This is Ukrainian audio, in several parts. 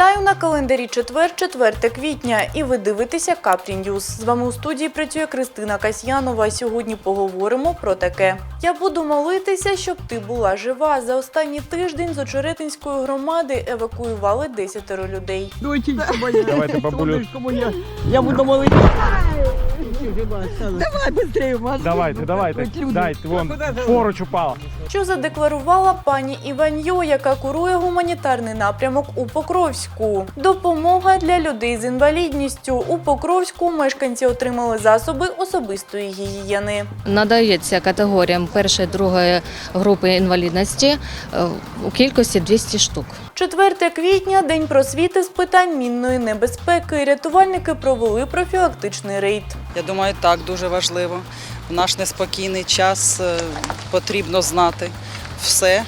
Вітаю на календарі четвер, 4 квітня, і ви дивитеся Капрі Ньюз. З вами у студії працює Кристина Касьянова. Сьогодні поговоримо про таке. Я буду молитися, щоб ти була жива. За останній тиждень з Очеретинської громади евакуювали 10 людей. Давайте, бабулю. я буду молитися. Давай быстрее, Давайте, давайте, дайте, вон, поруч упала. Що задекларувала пані Іваньо, яка курує гуманітарний напрямок у Покровську. Допомога для людей з інвалідністю. У Покровську мешканці отримали засоби особистої гігієни. надається категоріям першої другої групи інвалідності е, у кількості 200 штук. 4 квітня день просвіти з питань мінної небезпеки. Рятувальники провели профілактичний рейд. Я думаю, так дуже важливо. В наш неспокійний час е, потрібно знати все,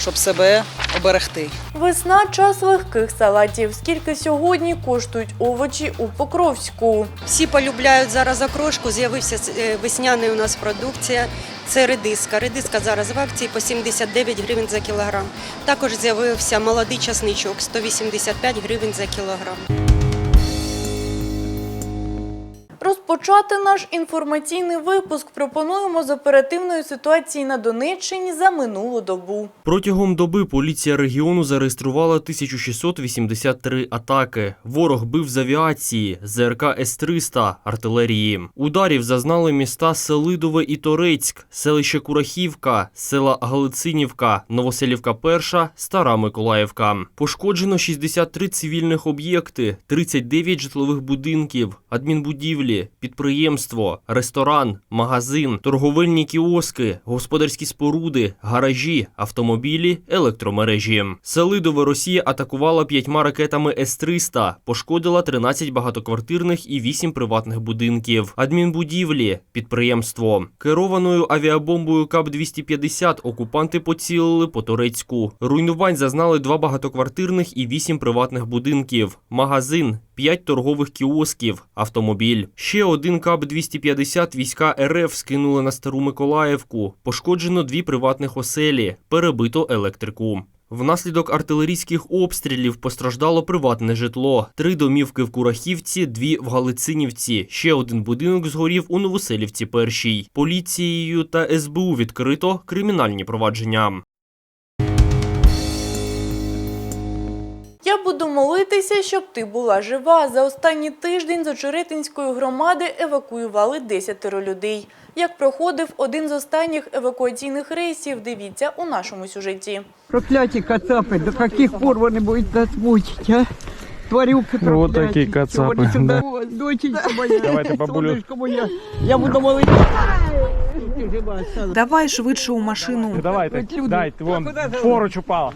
щоб себе оберегти. Весна час легких салатів. Скільки сьогодні коштують овочі у Покровську? Всі полюбляють зараз окрошку. З'явився е, весняний у нас продукція. Це редиска. Редиска зараз в акції по 79 гривень за кілограм. Також з'явився молодий часничок 185 гривень за кілограм. Розпочати наш інформаційний випуск пропонуємо з оперативної ситуації на Донеччині за минулу добу. Протягом доби поліція регіону зареєструвала 1683 атаки. Ворог бив з авіації, ЗРК С-300, артилерії. Ударів зазнали міста Селидове і Торецьк, селище Курахівка, села Галицинівка, Новоселівка Перша, Стара Миколаївка. Пошкоджено 63 цивільних об'єкти, 39 житлових будинків, адмінбудівлі, підприємство, ресторан, магазин, торговельні кіоски, господарські споруди, гаражі, автомобілі, електромережі. Селидове Росія атакувала п'ятьма ракетами С-300, пошкодила 13 багатоквартирних і 8 приватних будинків, адмінбудівлі, підприємство. Керованою авіабомбою КАП-250 окупанти поцілили по Турецьку. Руйнувань зазнали два багатоквартирних і 8 приватних будинків, магазин, 5 торгових кіосків, автомобіль. Ще один КАП-250 війська РФ скинули на Стару Миколаївку. Пошкоджено дві приватних оселі, перебито електрику. Внаслідок артилерійських обстрілів постраждало приватне житло. Три домівки в Курахівці, дві в Галицинівці. Ще один будинок згорів у Новоселівці першій. Поліцією та СБУ відкрито кримінальні провадження. Я буду молитися, щоб ти була жива. За останній тиждень з Очеретинської громади евакуювали 10 людей. Як проходив один з останніх евакуаційних рейсів, дивіться у нашому сюжеті. Прокляті кацапи, до яких пор вони будуть нас мучити, а? Тварюки прокляті. такі кацапи, да. Доченька моя, Давайте, бабулю. сонечко моя, я буду молитися. Ти жива, Оксана. Давай швидше у машину. Давайте, дайте, вон, поруч упала.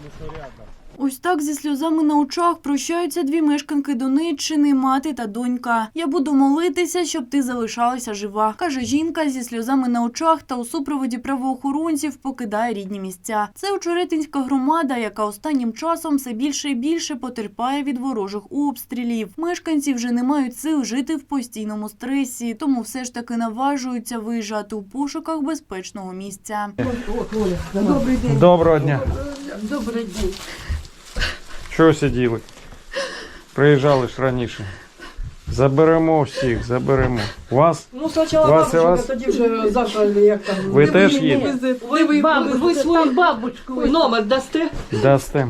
Ось так зі сльозами на очах прощаються дві мешканки Донеччини, мати та донька. Я буду молитися, щоб ти залишалася жива, каже жінка зі сльозами на очах та у супроводі правоохоронців покидає рідні місця. Це Очеретинська громада, яка останнім часом все більше і більше потерпає від ворожих обстрілів. Мешканці вже не мають сил жити в постійному стресі, тому все ж таки наважуються виїжджати у пошуках безпечного місця. Добрий день. Доброго дня. Добрий день. Чого сиділи? Приїжджали ж раніше. Заберемо всіх, заберемо. Вас? Ну, спочатку Вас і бабушка, вас? тоді вже завтра, як там. Ви теж їдете? Ви, ви, бабу, ви свою бабушку номер дасте? Дасте.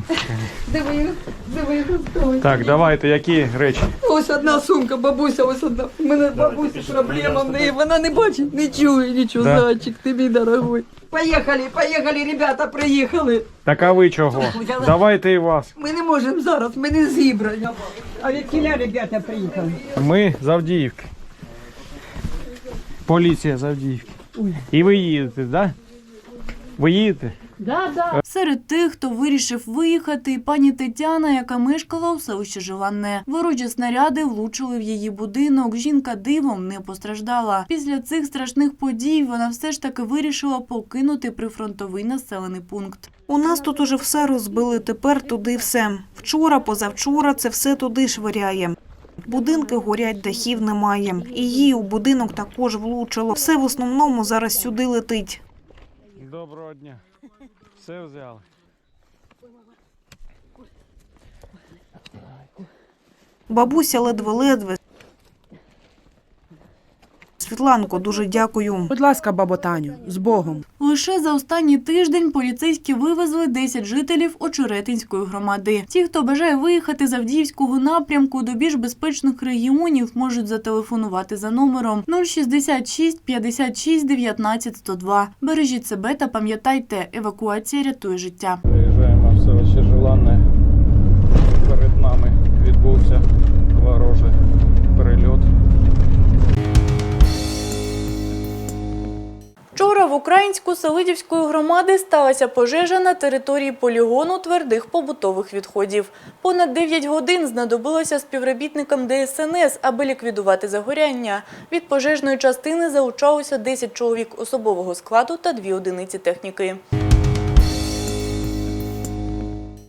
Де ви їх? Де ви їх розставите? Так, давайте, які речі? Ось одна сумка, бабуся, ось одна. У мене бабуся проблема в неї, вона не бачить, не чує нічого, Да. зайчик, ти мій дорогой. Поїхали, поїхали, ребята, приїхали. Так а ви чого? Давайте і вас. Ми не можемо зараз, ми не зібрані. А від кіля ребята приїхали? Ми з Авдіївки. Поліція з Авдіївки. І ви їдете, так? Да? Ви їдете? Серед тих, хто вирішив виїхати, і пані Тетяна, яка мешкала у селищі Желанне. Ворожі снаряди влучили в її будинок. Жінка дивом не постраждала. Після цих страшних подій вона все ж таки вирішила покинути прифронтовий населений пункт. У нас тут уже все розбили, тепер туди все. Вчора, позавчора це все туди швиряє. Будинки горять, дахів немає. І її у будинок також влучило. Все в основному зараз сюди летить. Доброго дня. Все взяли. Бабуся ледве-ледве Світланко, дуже дякую. Будь ласка, бабо Таню, з Богом. Лише за останній тиждень поліцейські вивезли 10 жителів Очеретинської громади. Ті, хто бажає виїхати з Авдіївського напрямку до більш безпечних регіонів, можуть зателефонувати за номером 066 56 19 102. Бережіть себе та пам'ятайте, евакуація рятує життя. Вчора в українську Селидівської громади сталася пожежа на території полігону твердих побутових відходів. Понад 9 годин знадобилося співробітникам ДСНС, аби ліквідувати загоряння. Від пожежної частини залучалося 10 чоловік особового складу та 2 одиниці техніки.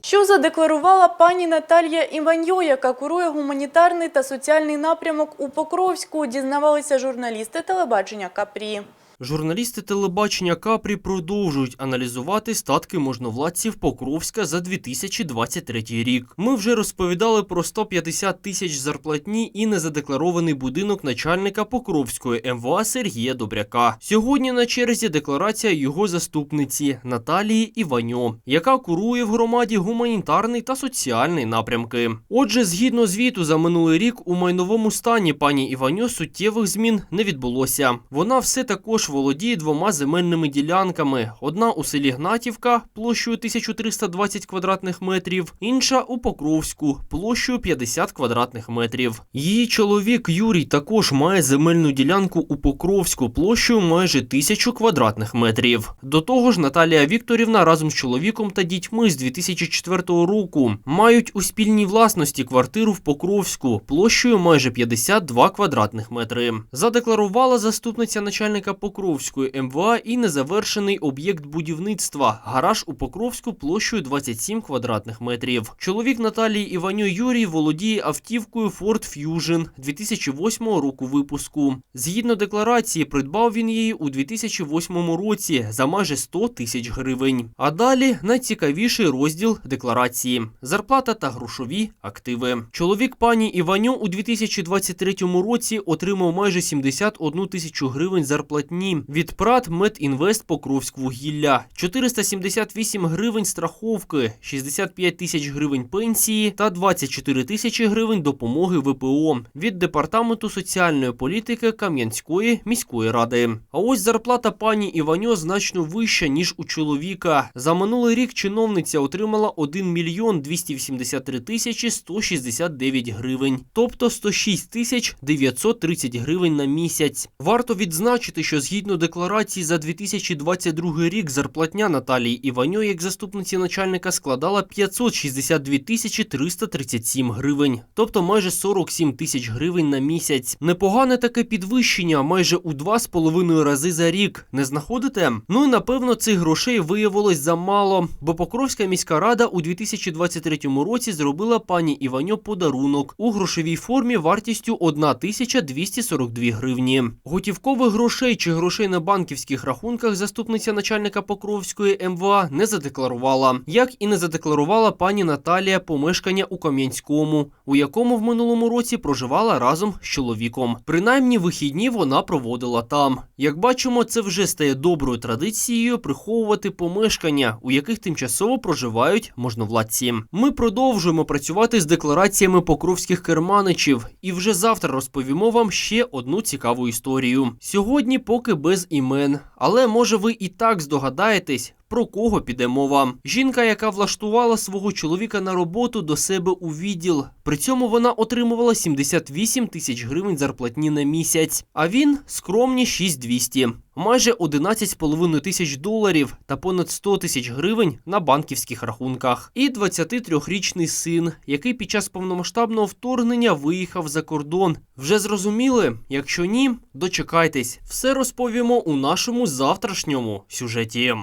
Що задекларувала пані Наталія Іваньо, яка курує гуманітарний та соціальний напрямок у Покровську, дізнавалися журналісти телебачення Капрі. Журналісти телебачення Капрі продовжують аналізувати статки можновладців Покровська за 2023 рік. Ми вже розповідали про 150 тисяч зарплатні і незадекларований будинок начальника Покровської МВА Сергія Добряка. Сьогодні на черзі декларація його заступниці Наталії Іваньо, яка курує в громаді гуманітарний та соціальний напрямки. Отже, згідно звіту за минулий рік у майновому стані пані Іваньо суттєвих змін не відбулося. Вона все також володіє двома земельними ділянками: одна у селі Гнатівка площею 1320 квадратних метрів, інша у Покровську площею 50 квадратних метрів. Її чоловік Юрій також має земельну ділянку у Покровську площею майже 1000 квадратних метрів. До того ж, Наталія Вікторівна разом з чоловіком та дітьми з 2004 року мають у спільній власності квартиру в Покровську площею майже 52 квадратних метри. Задекларувала заступниця начальника Покровської МВА і незавершений об'єкт будівництва гараж у Покровську площею 27 квадратних метрів. Чоловік Наталії Іваню Юрій володіє автівкою Ford Fusion 2008 року випуску. Згідно декларації, придбав він її у 2008 році за майже 100 тисяч гривень. А далі найцікавіший розділ декларації: зарплата та грошові активи. Чоловік пані Іваню у 2023 році отримав майже 71 тисячу гривень зарплатні від ПРАТ Медінвест Покровськ вугілля, 478 гривень страховки, 65 тисяч гривень пенсії та 24 тисячі гривень допомоги ВПО від департаменту соціальної політики Кам'янської міської ради. А ось зарплата пані Іваньо значно вища ніж у чоловіка. За минулий рік чиновниця отримала 1 мільйон 283 тисячі 169 гривень, тобто 106 тисяч 930 гривень на місяць. Варто відзначити, що згідно декларації за 2022 рік зарплатня Наталії Іваньо як заступниці начальника складала 562 тисячі 337 гривень, тобто майже 47 тисяч гривень на місяць. Непогане таке підвищення майже у 2,5 рази за рік. Не знаходите? Ну і напевно цих грошей виявилось замало, бо Покровська міська рада у 2023 році зробила пані Іваньо подарунок у грошовій формі вартістю 1242 гривні. Готівкових грошей чи грошей на банківських рахунках заступниця начальника Покровської МВА не задекларувала, як і не задекларувала пані Наталія помешкання у Кам'янському, у якому в минулому році проживала разом з чоловіком. Принаймні вихідні вона проводила там. Як бачимо, це вже стає доброю традицією приховувати помешкання, у яких тимчасово проживають можновладці. Ми продовжуємо працювати з деклараціями покровських керманичів, і вже завтра розповімо вам ще одну цікаву історію. Сьогодні поки без імен, але може ви і так здогадаєтесь. Про кого піде мова? Жінка, яка влаштувала свого чоловіка на роботу до себе у відділ. При цьому вона отримувала 78 тисяч гривень зарплатні на місяць, а він скромні 6200. Майже 11,5 тисяч доларів та понад 100 тисяч гривень на банківських рахунках. І 23-річний син, який під час повномасштабного вторгнення виїхав за кордон. Вже зрозуміли? Якщо ні, дочекайтесь, все розповімо у нашому завтрашньому сюжеті.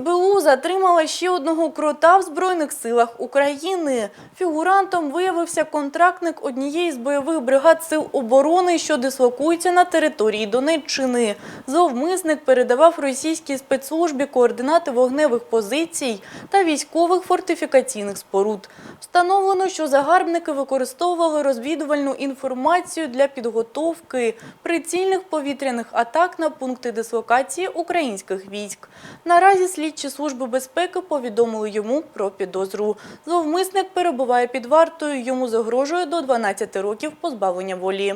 СБУ затримала ще одного крота в Збройних силах України. Фігурантом виявився контрактник однієї з бойових бригад сил оборони, що дислокується на території Донеччини. Зловмисник передавав російській спецслужбі координати вогневих позицій та військових фортифікаційних споруд. Встановлено, що загарбники використовували розвідувальну інформацію для підготовки прицільних повітряних атак на пункти дислокації українських військ. Наразі слідчі служби безпеки повідомили йому про підозру. Зловмисник перебуває під вартою, йому загрожує до 12 років позбавлення волі.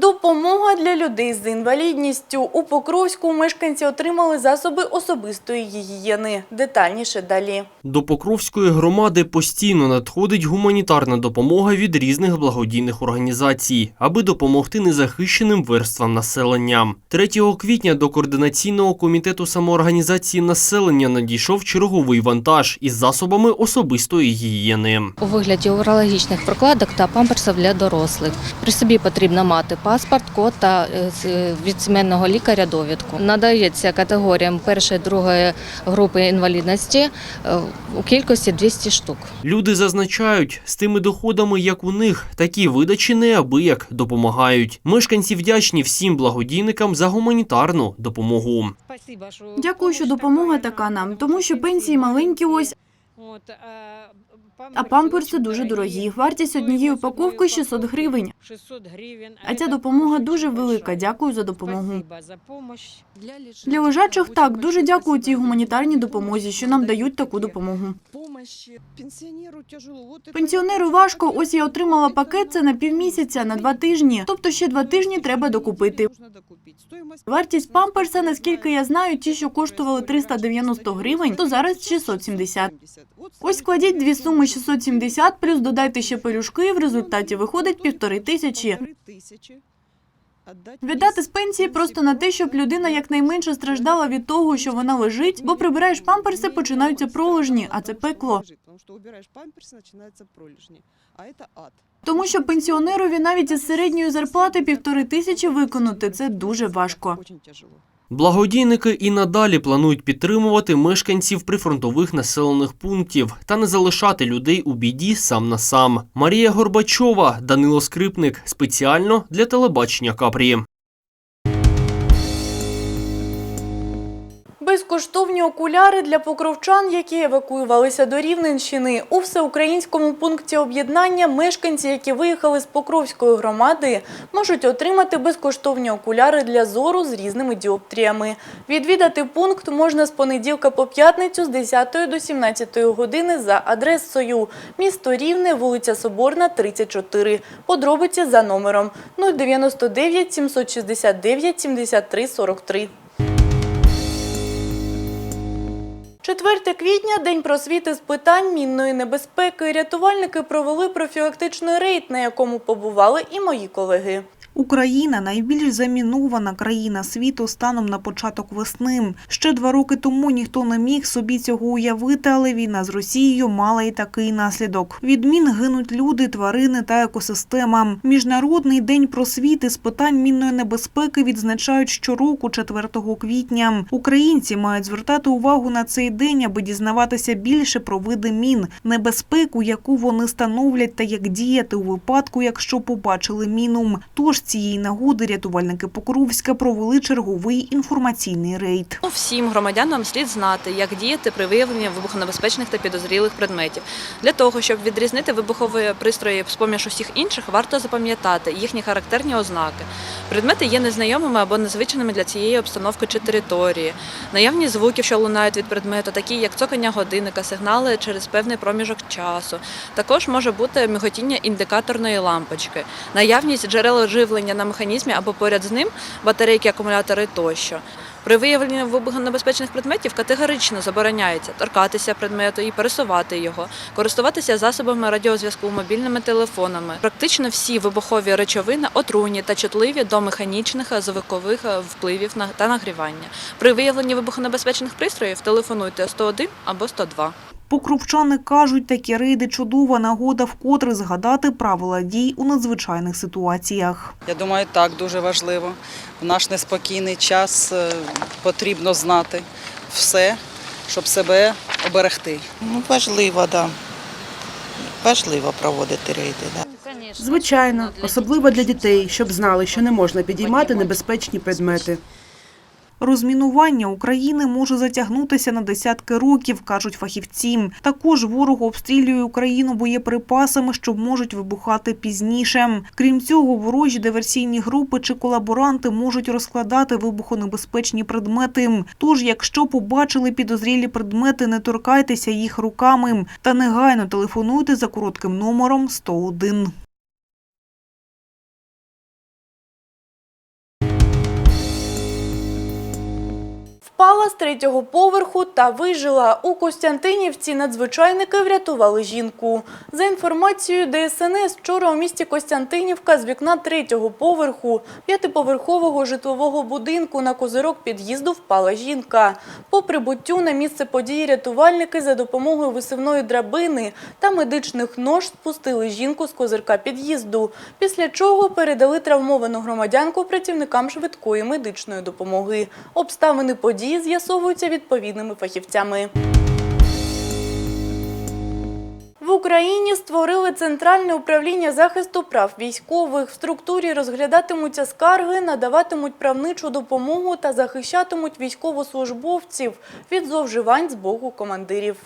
Допомога для людей з інвалідністю. У Покровську мешканці отримали засоби особистої гігієни. Детальніше далі. До Покровської громади постійно надходить гуманітарна допомога від різних благодійних організацій, аби допомогти незахищеним верствам населення. 3 квітня до координаційного комітету самоорганізації населення надійшов черговий вантаж із засобами особистої гігієни. У вигляді урологічних прокладок та памперсів для дорослих. При собі потрібно мати паспорт, код та е, з- від сімейного лікаря довідку. Надається категоріям першої другої групи інвалідності е, у кількості 200 штук. Люди зазначають, з тими доходами, як у них, такі видачі неабияк допомагають. Мешканці вдячні всім благодійникам за гуманітарну допомогу. Дякую, що допомога така нам, тому що пенсії маленькі ось, а памперси дуже дорогі. Вартість однієї упаковки 600 гривень. А ця допомога дуже велика. Дякую за допомогу. Для лежачих так дуже дякую тій гуманітарній допомозі, що нам дають таку допомогу. Пенсіонеру важко. Ось я отримала пакет. Це на півмісяця, на два тижні. Тобто ще два тижні треба докупити. Вартість памперса, наскільки я знаю, ті, що коштували 390 гривень, то зараз 670. Ось складіть дві суми 670, плюс додайте ще пелюшки, в результаті виходить півтори тисячі. Віддати з пенсії просто на те, щоб людина якнайменше страждала від того, що вона лежить, бо прибираєш памперси, починаються пролежні, а це пекло. Тому що пенсіонерові навіть із середньої зарплати півтори тисячі виконати це дуже важко. Благодійники і надалі планують підтримувати мешканців прифронтових населених пунктів та не залишати людей у біді сам на сам. Марія Горбачова, Данило Скрипник спеціально для телебачення Капрі. Безкоштовні окуляри для покровчан, які евакуювалися до Рівненщини. У всеукраїнському пункті об'єднання мешканці, які виїхали з Покровської громади, можуть отримати безкоштовні окуляри для зору з різними діоптріями. Відвідати пункт можна з понеділка по п'ятницю з 10 до 17 години за адресою місто Рівне, вулиця Соборна, 34. Подробиці за номером 099 769 73 43. 4 квітня – День просвіти з питань мінної небезпеки. Рятувальники провели профілактичний рейд, на якому побували і мої колеги. Україна найбільш замінована країна світу станом на початок весни. Ще два роки тому ніхто не міг собі цього уявити, але війна з Росією мала і такий наслідок. Від мін гинуть люди, тварини та екосистема. Міжнародний день просвіти з питань мінної небезпеки відзначають щороку 4 квітня. Українці мають звертати увагу на цей день, аби дізнаватися більше про види мін, небезпеку, яку вони становлять, та як діяти у випадку, якщо побачили міну. Тож з цієї нагоди рятувальники Покровська провели черговий інформаційний рейд. Ну, Всім громадянам слід знати, як діяти при виявленні вибухонебезпечних та підозрілих предметів. Для того, щоб відрізнити вибухові пристрої з поміж усіх інших, варто запам'ятати їхні характерні ознаки. Предмети є незнайомими або незвичними для цієї обстановки чи території. Наявні звуки, що лунають від предмету, такі як цокання годинника, сигнали через певний проміжок часу. Також може бути миготіння індикаторної лампочки, наявність джерел живлення на механізмі або поряд з ним батарейки, акумулятори тощо. При виявленні вибухонебезпечних предметів категорично забороняється торкатися предмету і пересувати його, користуватися засобами радіозв'язку, мобільними телефонами. Практично всі вибухові речовини отруйні та чутливі до механічних, звукових впливів та нагрівання. При виявленні вибухонебезпечних пристроїв телефонуйте 101 або 102. Покровчани кажуть, такі рейди чудова нагода вкотре згадати правила дій у надзвичайних ситуаціях. Я думаю, так дуже важливо. В наш неспокійний час е, потрібно знати все, щоб себе оберегти. Ну, важливо, да. Важливо проводити рейди. Да. Звичайно, особливо для дітей, щоб знали, що не можна підіймати небезпечні предмети. Розмінування України може затягнутися на десятки років, кажуть фахівці. Також ворог обстрілює Україну боєприпасами, що можуть вибухати пізніше. Крім цього, ворожі диверсійні групи чи колаборанти можуть розкладати вибухонебезпечні предмети. Тож, якщо побачили підозрілі предмети, не торкайтеся їх руками та негайно телефонуйте за коротким номером 101. Впала з третього поверху та вижила. У Костянтинівці надзвичайники врятували жінку. За інформацією ДСНС, вчора у місті Костянтинівка з вікна третього поверху п'ятиповерхового житлового будинку на козирок під'їзду впала жінка. По прибуттю на місце події рятувальники за допомогою висивної драбини та медичних нож спустили жінку з козирка під'їзду, після чого передали травмовану громадянку працівникам швидкої медичної допомоги. Обставини події з'ясовуються відповідними фахівцями. В Україні створили Центральне управління захисту прав військових. В структурі розглядатимуться скарги, надаватимуть правничу допомогу та захищатимуть військовослужбовців від зловживань з боку командирів.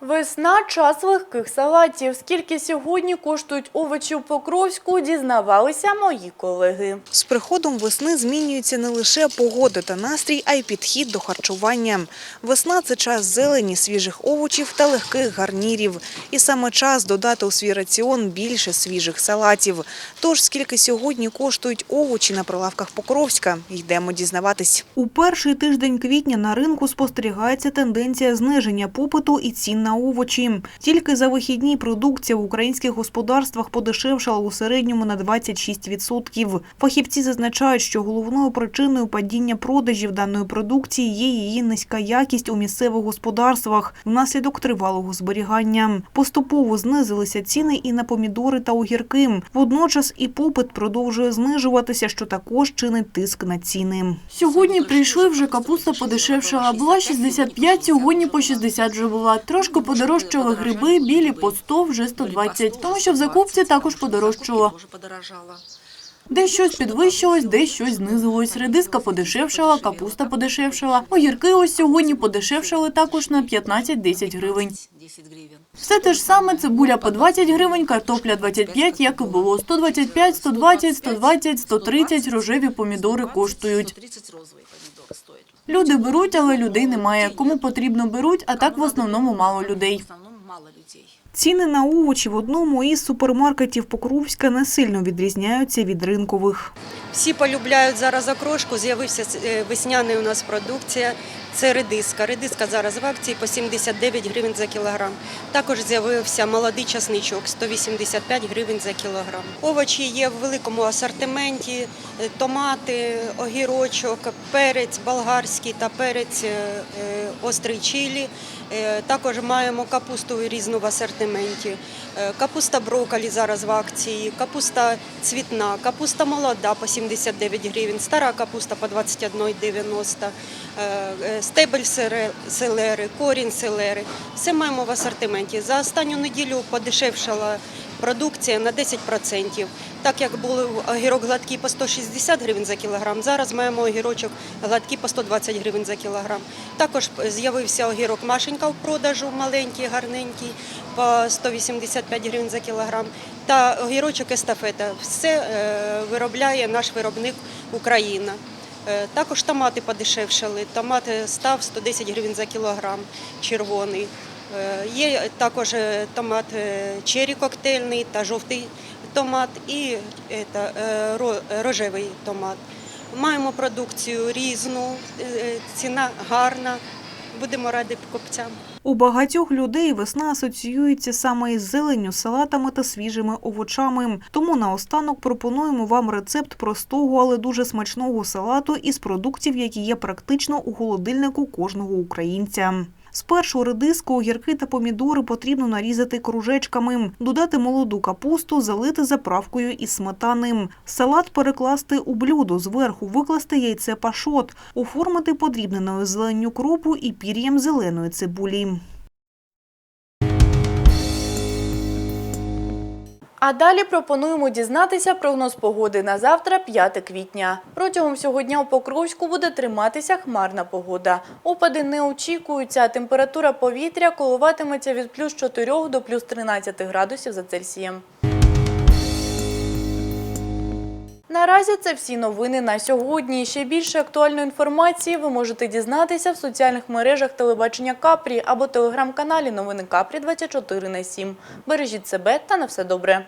Весна – час легких салатів. Скільки сьогодні коштують овочі у Покровську, дізнавалися мої колеги. З приходом весни змінюється не лише погода та настрій, а й підхід до харчування. Весна – це час зелені, свіжих овочів та легких гарнірів. І саме час додати у свій раціон більше свіжих салатів. Тож, скільки сьогодні коштують овочі на прилавках Покровська, йдемо дізнаватись. У перший тиждень квітня на ринку спостерігається тенденція зниження попиту і цін на овочі. Тільки за вихідні продукція в українських господарствах подешевшала у середньому на 26%. Фахівці зазначають, що головною причиною падіння продажів даної продукції є її низька якість у місцевих господарствах внаслідок тривалого зберігання. Поступово знизилися ціни і на помідори та огірки. Водночас і попит продовжує знижуватися, що також чинить тиск на ціни. Сьогодні прийшли вже капуста подешевшала. Була 65, сьогодні по 60 вже була. Трошки подорожчали гриби, білі по 100, вже 120. Тому що в закупці також подорожчало. Де щось підвищилось, де щось знизилось. Редиска подешевшала, капуста подешевшала. Огірки ось сьогодні подешевшали також на 15-10 гривень. Все те ж саме, цибуля по 20 гривень, картопля 25, як і було. 125, 120, 120, 130 рожеві помідори коштують. Люди беруть, але людей немає. Кому потрібно беруть, а так в основному мало людей. Ціни на овочі в одному із супермаркетів Покровська не сильно відрізняються від ринкових. Всі полюбляють зараз окрошку. З'явився е, весняний у нас продукція. Це редиска. Редиска зараз в акції по 79 гривень за кілограм. Також з'явився молодий часничок 185 гривень за кілограм. Овочі є в великому асортименті: е, томати, огірочок, перець болгарський та перець е, острий чилі. Е, Також маємо капусту різну в асортименті. Е, Капуста брокколі зараз в акції, капуста цвітна, капуста молода по 79 гривень, стара капуста по 21,90, е, стебель селери, корінь селери. Все маємо в асортименті. За останню неділю подешевшала продукція на 10%. Так як були огірок гладкий по 160 гривень за кілограм, зараз маємо огірочок гладкий по 120 гривень за кілограм. Також з'явився огірок Машенька в продажу, маленький, гарненький, по 185 гривень за кілограм. Та огірочок естафета. Все е, виробляє наш виробник Україна. Е, Також томати подешевшали. Томат став 110 гривень за кілограм, червоний. Е, Є також е, томат е, чері коктейльний та жовтий томат і рожевий томат. Маємо продукцію різну, ціна гарна. будемо раді покупцям. У багатьох людей весна асоціюється саме із зеленню, салатами та свіжими овочами. Тому наостанок пропонуємо вам рецепт простого, але дуже смачного салату із продуктів, які є практично у холодильнику кожного українця. Спершу редиску, огірки та помідори потрібно нарізати кружечками, додати молоду капусту, залити заправкою із сметани. Салат перекласти у блюдо, зверху викласти яйце пашот, оформити подрібненою зеленню кропу і пір'ям зеленої цибулі. А далі пропонуємо дізнатися прогноз погоди на завтра, 5 квітня. Протягом всього дня у Покровську буде триматися хмарна погода. Опади не очікуються, температура повітря коливатиметься від плюс 4 до плюс 13 градусів за Цельсієм. Наразі це всі новини на сьогодні. Ще більше актуальної інформації ви можете дізнатися в соціальних мережах телебачення Капрі або телеграм-каналі Новини Капрі 24 на 7. Бережіть себе та на все добре.